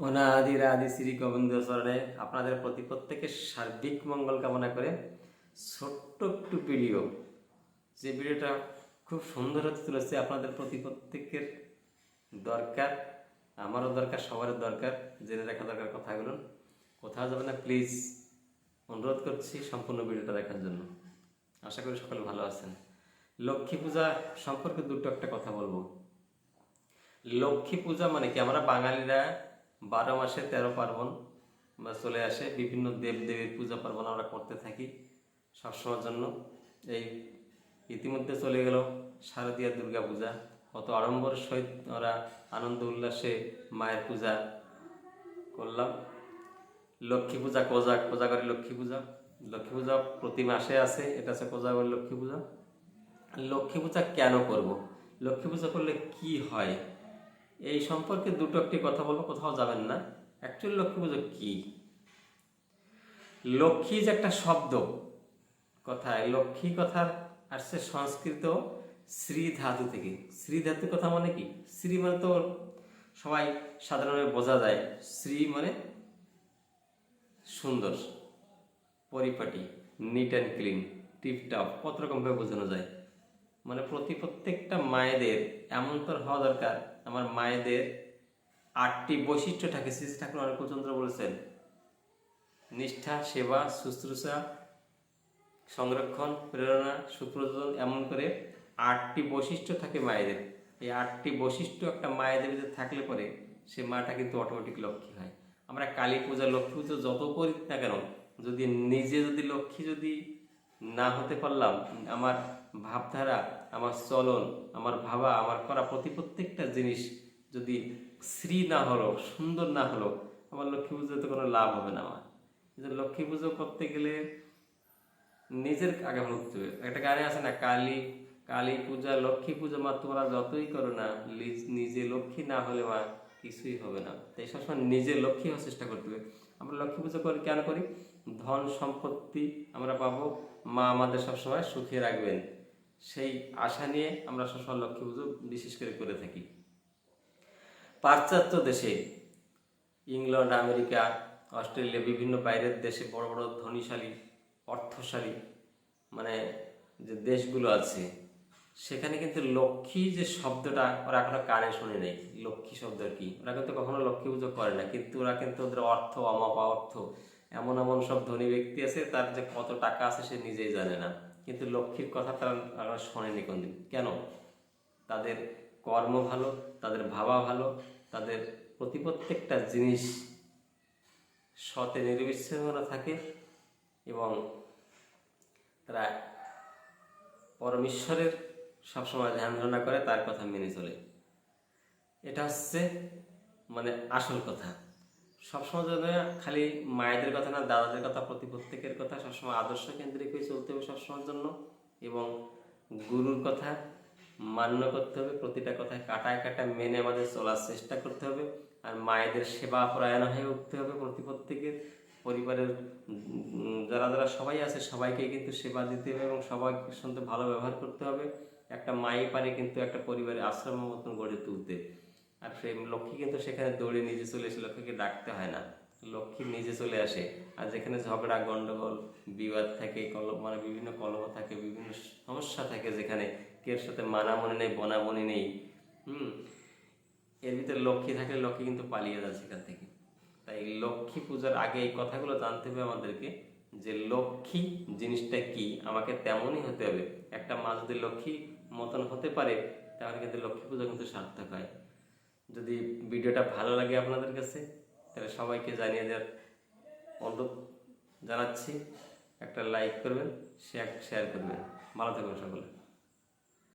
অনাদির আদি শ্রী গোবিন্দ চরণে আপনাদের প্রতি প্রত্যেকের সার্বিক মঙ্গল কামনা করে ছোট্ট একটু ভিডিও যে ভিডিওটা খুব সুন্দর হতে চলেছে, আপনাদের প্রতি প্রত্যেকের দরকার, আমারও দরকার, সবারও দরকার। জেনে রাখা দরকার কথাগুলো। কোথাও যাবে না প্লিজ অনুরোধ করছি সম্পূর্ণ ভিডিওটা দেখার জন্য। আশা করি সকলে ভালো আছেন। লক্ষ্মী পূজা সম্পর্কে দুটো একটা কথা বলব। লক্ষ্মী পূজা মানে কি? আমরা বাঙালিরা বারো মাসে তেরো পার্বণ, বা চলে আসে। বিভিন্ন দেব দেবীর পূজা পার্বণ আমরা করতে থাকি সবসময়ের জন্য। এই ইতিমধ্যে চলে গেল শারদীয় দুর্গা পূজা। কত আড়ম্বর সহিত আমরা আনন্দ উল্লাসে মায়ের পূজা করলাম। লক্ষ্মী পূজা, কোজা, কোজাগরী লক্ষ্মী পূজা। লক্ষ্মী পূজা প্রতি মাসে আছে এটা হচ্ছে কোজাগরী লক্ষ্মী পূজা। লক্ষ্মী পূজা কেন করব? লক্ষ্মী পূজা করলে কি হয়? এই সম্পর্কে দুটো একটি কথা বলব, কোথাও যাবেন না। অ্যাকচুয়ালি লক্ষ্মী পুজো কি? লক্ষ্মী যে একটা শব্দ, কথায়, লক্ষ্মী কথার আসছে সংস্কৃত শ্রী ধাতু থেকে। শ্রী ধাতু কথা মানে কি? শ্রী মানে তো সবাই সাধারণভাবে বোঝা যায়। শ্রী মানে সুন্দর, পরিপাটি নিট অ্যান্ড ক্লিন টিপটপ কত রকমভাবে বোঝানো যায়? মানে প্রতি প্রত্যেকটা মায়েদের এমন তোর হওয়া দরকার আমার মায়েদের আটটি বৈশিষ্ট্য থাকে। শ্রী ঠাকুর অনেকচন্দ্র বলেছেন, নিষ্ঠা, সেবা, শুশ্রূষা, সংরক্ষণ, প্রেরণা, সুপ্রযোজন, এমন করে আটটি বৈশিষ্ট্য থাকে মায়েদের। এই আটটি বৈশিষ্ট্য একটা মায়েদের ভিতরে থাকলে পরে সে মাটা কিন্তু অটোমেটিক লক্ষ্মী হয়। আমরা কালী পূজা, লক্ষ্মী পুজো যত করি না কেন, যদি নিজে যদি লক্ষ্মী যদি না হতে পারলাম, আমার ভাবধারা, আমার চলন, আমার ভাবা, আমার করা প্রতি প্রত্যেকটা জিনিস যদি শ্রী না হলো, সুন্দর না হলো, আমার লক্ষ্মী পুজোতে কোনো লাভ হবে না আমার। লক্ষ্মী পুজো করতে গেলে নিজের আগে ভাবতে হবে। একটা গানে আছে না, কালী কালী পূজা, লক্ষ্মী পূজা মা তোমরা যতই করো না নিজে লক্ষ্মী না হলে মা কিছুই হবে না। তাই সবসময় নিজে লক্ষ্মী হওয়ার চেষ্টা করতে হবে। আমরা লক্ষ্মী পুজো করি, কেন করি? ধন সম্পত্তি আমরা পাবো, মা আমাদের সবসময় সুখে রাখবেন। সেই আশা নিয়ে আমরা সবসময় লক্ষ্মী পুজো বিশেষ করে করে থাকি। পাশ্চাত্য দেশে ইংল্যান্ড আমেরিকা, অস্ট্রেলিয়া, বিভিন্ন বাইরের দেশে বড় বড় ধনীশালী, অর্থশালী মানে যে দেশগুলো আছে, সেখানে কিন্তু লক্ষ্মী যে শব্দটা ওরা এখনও কানে শুনে নেই। লক্ষ্মী শব্দ আর কি। ওরা কিন্তু কখনো লক্ষ্মী পুজো করে না, কিন্তু ওরা কিন্তু ওদের অর্থ, অমাপা অর্থ, এমন এমন সব ধনী ব্যক্তি আছে, তার যে কত টাকা আছে সে নিজেই জানে না। কিন্তু লক্ষ্মীর কথা তারা তারা শোনেনি কোনদিন। কেন? তাদের কর্ম ভালো, তাদের ভাবা ভালো, তাদের প্রতি প্রত্যেকটা জিনিস সতে নির্বিচ্ছিন্ন থাকে এবং তারা পরমেশ্বরের সবসময় ধ্যান ধারণা করে, তার কথা মেনে চলে। এটা হচ্ছে মানে আসল কথা। সবসময় যেন খালি মায়েদের কথা না, দাদাদের কথা, প্রতি প্রত্যেকের কথা সবসময় আদর্শ কেন্দ্রিক হয়ে চলতে হবে সবসময়ের জন্য। এবং গুরুর কথা মান্য করতে হবে, প্রতিটা কথায় কাটায় কাটা মেনে আমাদের চলার চেষ্টা করতে হবে। আর মায়েদের সেবা পরায়ণ হয়ে উঠতে হবে প্রতি প্রত্যেকের। পরিবারের যারা যারা সবাই আছে, সবাইকে কিন্তু সেবা দিতে হবে এবং সবাইকে সঙ্গে ভালো ব্যবহার করতে হবে। একটা মাই পারে কিন্তু একটা পরিবারের আশ্রমের মতন গড়ে তুলতে। আর সেই লক্ষ্মী কিন্তু সেখানে দৌড়ে নিজে চলে এসে লক্ষ্মীকে ডাকতে হয় না। লক্ষ্মী নিজে চলে আসে। আর যেখানে ঝগড়া, গন্ডগোল, বিবাদ থাকে, কল মানে বিভিন্ন কলহ থাকে, বিভিন্ন সমস্যা থাকে যেখানে কের সাথে মানামনি নেই বনামনি নেই, হুম? এর ভিতরে লক্ষ্মী থাকলে লক্ষ্মী কিন্তু পালিয়ে যায় সেখান থেকে। তাই লক্ষ্মী পূজার আগে এই কথাগুলো জানতে হবে আমাদেরকে যে লক্ষ্মী জিনিসটা কি? আমাকে তেমনই হতে হবে। একটা মা যদি লক্ষ্মী মতন হতে পারে, তাহলে কিন্তু লক্ষ্মী পূজা কিন্তু সার্থক হয়। যদি ভিডিওটা ভালো লাগে আপনাদের কাছে, তাহলে সবাইকে জানিয়ে দেওয়ার অনুরোধ জানাচ্ছি। একটা লাইক করবেন শেয়ার শেয়ার করবেন। ভালো থাকবেন সকলে।